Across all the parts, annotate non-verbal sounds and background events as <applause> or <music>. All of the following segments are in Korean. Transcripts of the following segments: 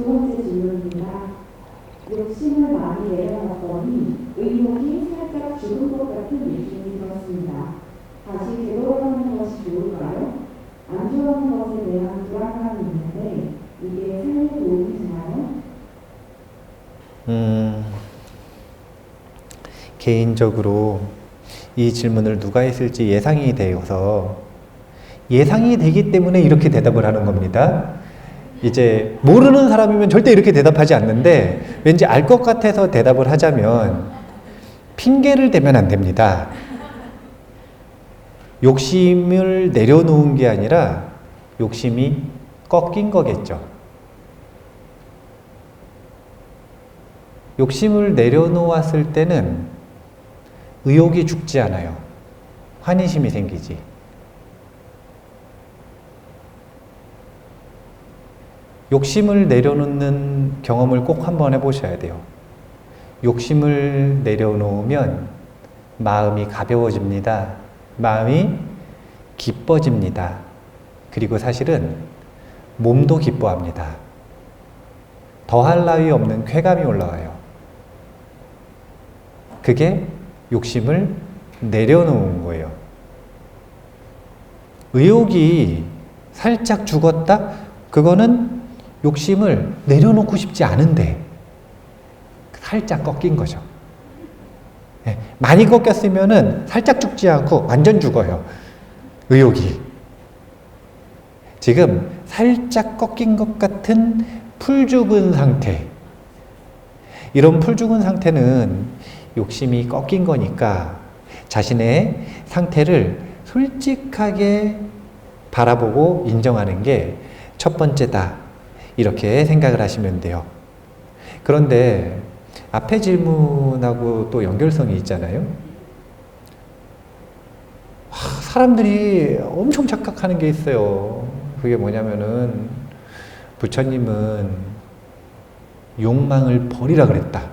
두 번째 질문입니다. 욕심을 많이 내려놨더니 의욕이 살짝 죽은 것 같은 느낌이 들었습니다. 다시 되돌아가는 것이 좋을까요? 안 좋아하는 것에 대한 불안감이 있는데 이게 삶에 도움이 되나요? 음, 개인적으로 이 질문을 누가 했을지 예상이 되어서 예상이 되기 때문에 이렇게 대답을 하는 겁니다. 이제 모르는 사람이면 절대 이렇게 대답하지 않는데 왠지 알 것 같아서 대답을 하자면 핑계를 대면 안 됩니다. 욕심을 내려놓은 게 아니라 욕심이 꺾인 거겠죠. 욕심을 내려놓았을 때는 의욕이 죽지 않아요. 환희심이 생기지. 욕심을 내려놓는 경험을 꼭 한번 해보셔야 돼요. 욕심을 내려놓으면 마음이 가벼워집니다. 마음이 기뻐집니다. 그리고 사실은 몸도 기뻐합니다. 더할 나위 없는 쾌감이 올라와요. 그게 욕심을 내려놓은 거예요. 의욕이 살짝 죽었다? 그거는 욕심을 내려놓고 싶지 않은데 살짝 꺾인 거죠. 예, 많이 꺾였으면은 살짝 죽지 않고 완전 죽어요. 의욕이. 지금 살짝 꺾인 것 같은 풀 죽은 상태. 이런 풀 죽은 상태는 욕심이 꺾인 거니까 자신의 상태를 솔직하게 바라보고 인정하는 게 첫 번째다. 이렇게 생각을 하시면 돼요. 그런데 앞에 질문하고 또 연결성이 있잖아요. 하, 사람들이 엄청 착각하는 게 있어요. 그게 뭐냐면은 부처님은 욕망을 버리라 그랬다.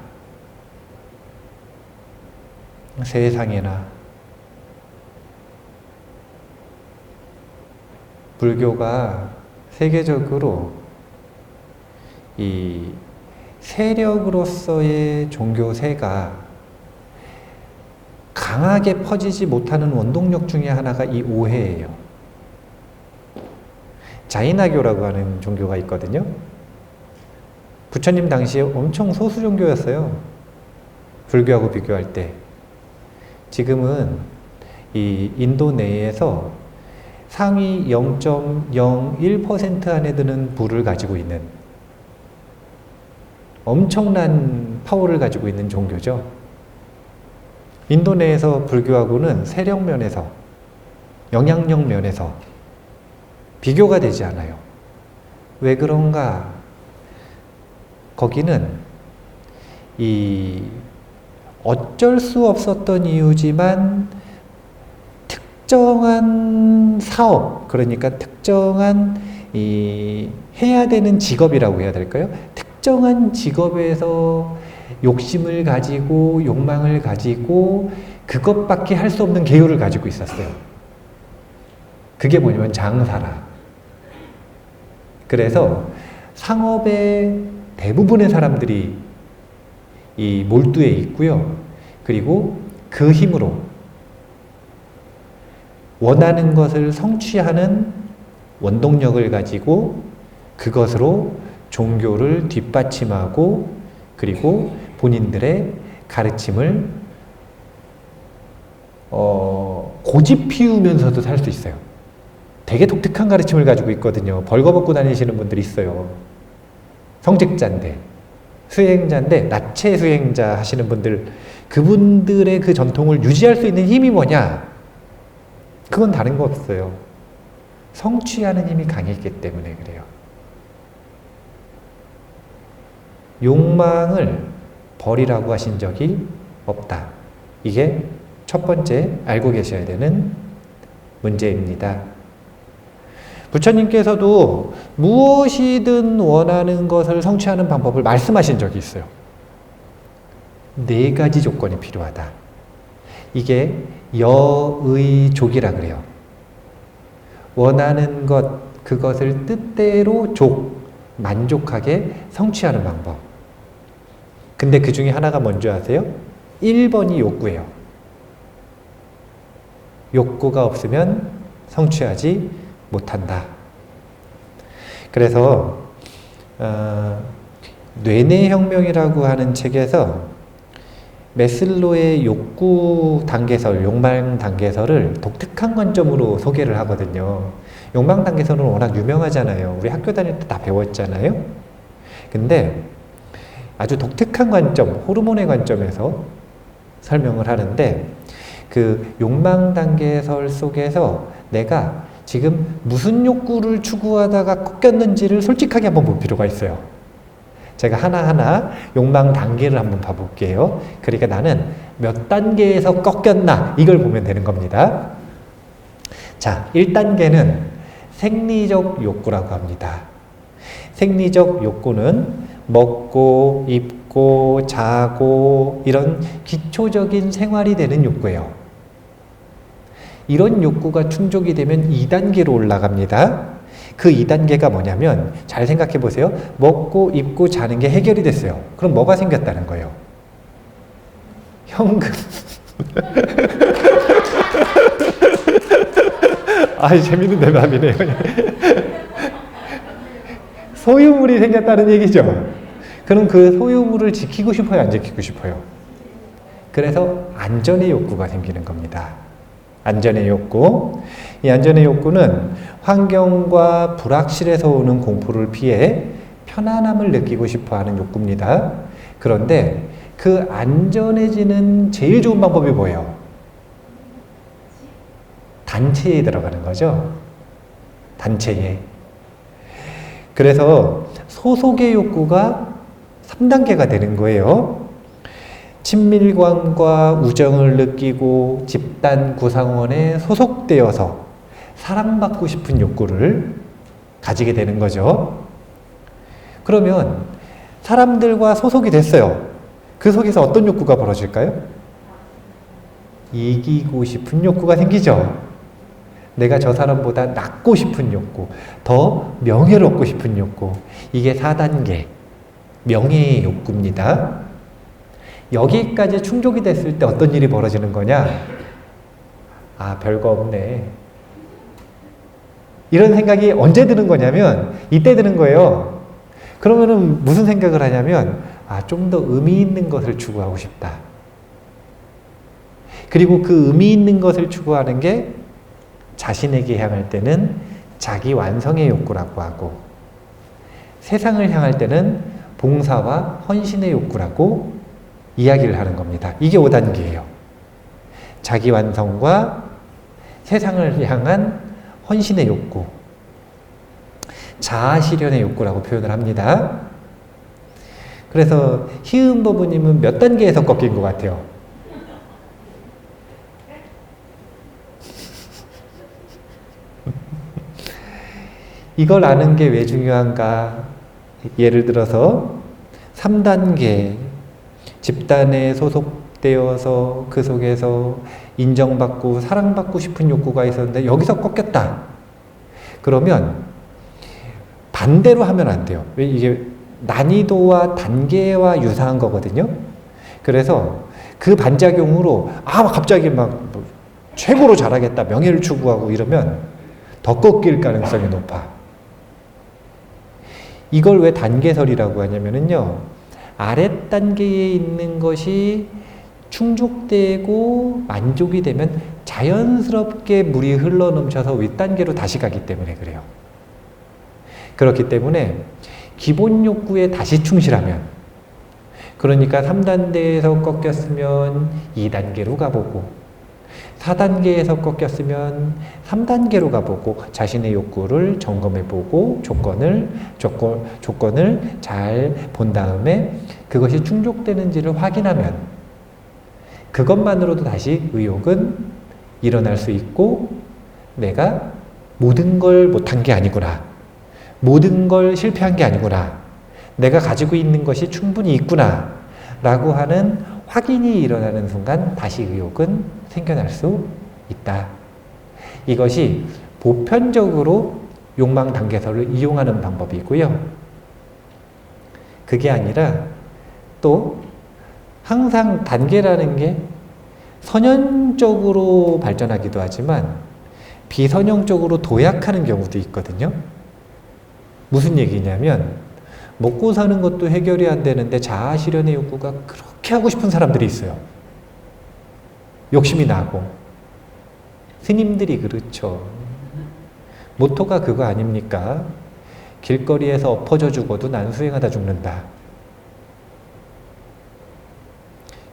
세상에나 불교가 세계적으로 이 세력으로서의 종교세가 강하게 퍼지지 못하는 원동력 중에 하나가 이 오해예요. 자이나교라고 하는 종교가 있거든요. 부처님 당시에 엄청 소수 종교였어요. 불교하고 비교할 때. 지금은 이 인도 내에서 상위 0.01% 안에 드는 부를 가지고 있는 엄청난 파워를 가지고 있는 종교죠. 인도 내에서 불교하고는 세력 면에서, 영향력 면에서 비교가 되지 않아요. 왜 그런가? 거기는 이 어쩔 수 없었던 이유지만 특정한 사업, 그러니까 특정한 이 해야 되는 직업이라고 해야 될까요? 특정한 직업에서 욕심을 가지고 욕망을 가지고 그것밖에 할 수 없는 계율을 가지고 있었어요. 그게 뭐냐면 장사라. 그래서 상업의 대부분의 사람들이 이 몰두에 있고요. 그리고 그 힘으로 원하는 것을 성취하는 원동력을 가지고 그것으로 종교를 뒷받침하고 그리고 본인들의 가르침을 어, 고집 피우면서도 살 수 있어요. 되게 독특한 가르침을 가지고 있거든요. 벌거벗고 다니시는 분들이 있어요. 성직자인데, 수행자인데, 나체 수행자 하시는 분들, 그분들의 그 전통을 유지할 수 있는 힘이 뭐냐? 그건 다른 거 없어요. 성취하는 힘이 강했기 때문에 그래요. 욕망을 버리라고 하신 적이 없다. 이게 첫 번째 알고 계셔야 되는 문제입니다. 부처님께서도 무엇이든 원하는 것을 성취하는 방법을 말씀하신 적이 있어요. 네 가지 조건이 필요하다. 이게 여의족이라 그래요. 원하는 것, 그것을 뜻대로 족, 만족하게 성취하는 방법. 근데 그 중에 하나가 뭔지 아세요? 1번이 욕구예요. 욕구가 없으면 성취하지 못한다. 그래서 어, 뇌내혁명이라고 하는 책에서 메슬로의 욕구 단계설, 욕망 단계설을 독특한 관점으로 소개를 하거든요. 욕망 단계설은 워낙 유명하잖아요. 우리 학교 다닐 때 다 배웠잖아요. 근데 아주 독특한 관점, 호르몬의 관점에서 설명을 하는데 그 욕망 단계설 속에서 내가 지금 무슨 욕구를 추구하다가 꺾였는지를 솔직하게 한번 볼 필요가 있어요. 제가 하나하나 욕망 단계를 한번 봐볼게요. 그러니까 나는 몇 단계에서 꺾였나 이걸 보면 되는 겁니다. 자, 1단계는 생리적 욕구라고 합니다. 생리적 욕구는 먹고, 입고, 자고, 이런 기초적인 생활이 되는 욕구예요. 이런 욕구가 충족이 되면 2단계로 올라갑니다. 그 2단계가 뭐냐면, 잘 생각해 보세요. 먹고, 입고, 자는 게 해결이 됐어요. 그럼 뭐가 생겼다는 거예요? 현금. <laughs> 아, 재밌는 대답이네요. <laughs> 소유물이 생겼다는 얘기죠. 그럼 그 소유물을 지키고 싶어요, 안 지키고 싶어요? 그래서 안전의 욕구가 생기는 겁니다. 안전의 욕구. 이 안전의 욕구는 환경과 불확실에서 오는 공포를 피해 편안함을 느끼고 싶어 하는 욕구입니다. 그런데 그 안전해지는 제일 좋은 방법이 뭐예요? 단체에 들어가는 거죠. 단체에. 그래서 소속의 욕구가 3단계가 되는 거예요. 친밀감과 우정을 느끼고 집단 구성원에 소속되어서 사랑받고 싶은 욕구를 가지게 되는 거죠. 그러면 사람들과 소속이 됐어요. 그 속에서 어떤 욕구가 벌어질까요? 이기고 싶은 욕구가 생기죠. 내가 저 사람보다 낫고 싶은 욕구, 더 명예를 얻고 싶은 욕구. 이게 4단계 명예의 욕구입니다. 여기까지 충족이 됐을 때 어떤 일이 벌어지는 거냐? 아, 별거 없네. 이런 생각이 언제 드는 거냐면, 이때 드는 거예요. 그러면은 무슨 생각을 하냐면, 아, 좀 더 의미 있는 것을 추구하고 싶다. 그리고 그 의미 있는 것을 추구하는 게 자신에게 향할 때는 자기 완성의 욕구라고 하고, 세상을 향할 때는 봉사와 헌신의 욕구라고 이야기를 하는 겁니다. 이게 5단계예요. 자기 완성과 세상을 향한 헌신의 욕구, 자아 실현의 욕구라고 표현을 합니다. 그래서 희은 부부님은 몇 단계에서 꺾인 것 같아요? <laughs> 이걸 아는 게 왜 중요한가? 예를 들어서 3단계 집단에 소속되어서 그 속에서 인정받고 사랑받고 싶은 욕구가 있었는데 여기서 꺾였다. 그러면 반대로 하면 안 돼요. 왜 이게 난이도와 단계와 유사한 거거든요. 그래서 그 반작용으로 아 갑자기 막 최고로 잘하겠다 명예를 추구하고 이러면 더 꺾일 가능성이 높아. 이걸 왜 단계설이라고 하냐면은요. 아랫 단계에 있는 것이 충족되고 만족이 되면 자연스럽게 물이 흘러 넘쳐서 윗단계로 다시 가기 때문에 그래요. 그렇기 때문에 기본 욕구에 다시 충실하면 그러니까 3단계에서 꺾였으면 2단계로 가보고 4단계에서 꺾였으면 3단계로 가보고 자신의 욕구를 점검해보고 조건을 조건, 조건을 잘 본 다음에 그것이 충족되는지를 확인하면 그것만으로도 다시 의욕은 일어날 수 있고 내가 모든 걸 못한 게 아니구나. 모든 걸 실패한 게 아니구나. 내가 가지고 있는 것이 충분히 있구나. 라고 하는 확인이 일어나는 순간 다시 의욕은 생겨날 수 있다. 이것이 보편적으로 욕망 단계설을 이용하는 방법이고요. 그게 아니라 또 항상 단계라는 게 선연적으로 발전하기도 하지만 비선형적으로 도약하는 경우도 있거든요. 무슨 얘기냐면 먹고 사는 것도 해결이 안 되는데 자아 실현의 욕구가 그렇게 하고 싶은 사람들이 있어요. 욕심이 나고 스님들이 그렇죠. 모토가 그거 아닙니까? 길거리에서 엎어져 죽어도 난 수행하다 죽는다.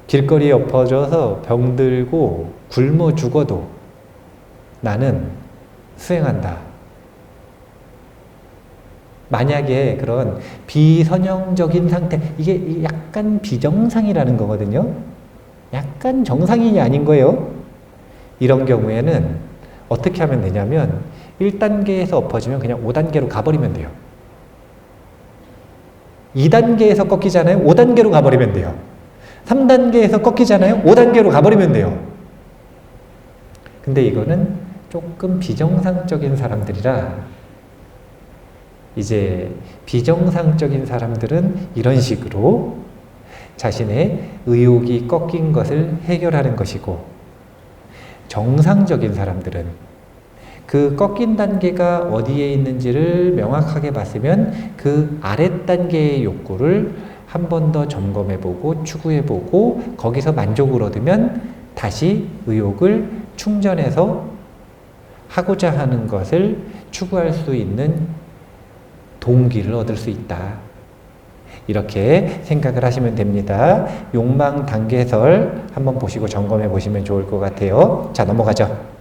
길거리에 엎어져서 병들고 굶어 죽어도 나는 수행한다. 만약에 그런 비선형적인 상태, 이게 약간 비정상이라는 거거든요. 약간 정상이 아닌 거예요. 이런 경우에는 어떻게 하면 되냐면 1단계에서 엎어지면 그냥 5단계로 가버리면 돼요. 2단계에서 꺾이잖아요. 5단계로 가버리면 돼요. 3단계에서 꺾이잖아요. 5단계로 가버리면 돼요. 근데 이거는 조금 비정상적인 사람들이라 이제 비정상적인 사람들은 이런 식으로 자신의 의욕이 꺾인 것을 해결하는 것이고 정상적인 사람들은 그 꺾인 단계가 어디에 있는지를 명확하게 봤으면 그 아랫 단계의 욕구를 한 번 더 점검해 보고 추구해 보고 거기서 만족을 얻으면 다시 의욕을 충전해서 하고자 하는 것을 추구할 수 있는 동기를 얻을 수 있다. 이렇게 생각을 하시면 됩니다. 욕망 단계설 한번 보시고 점검해 보시면 좋을 것 같아요. 자, 넘어가죠.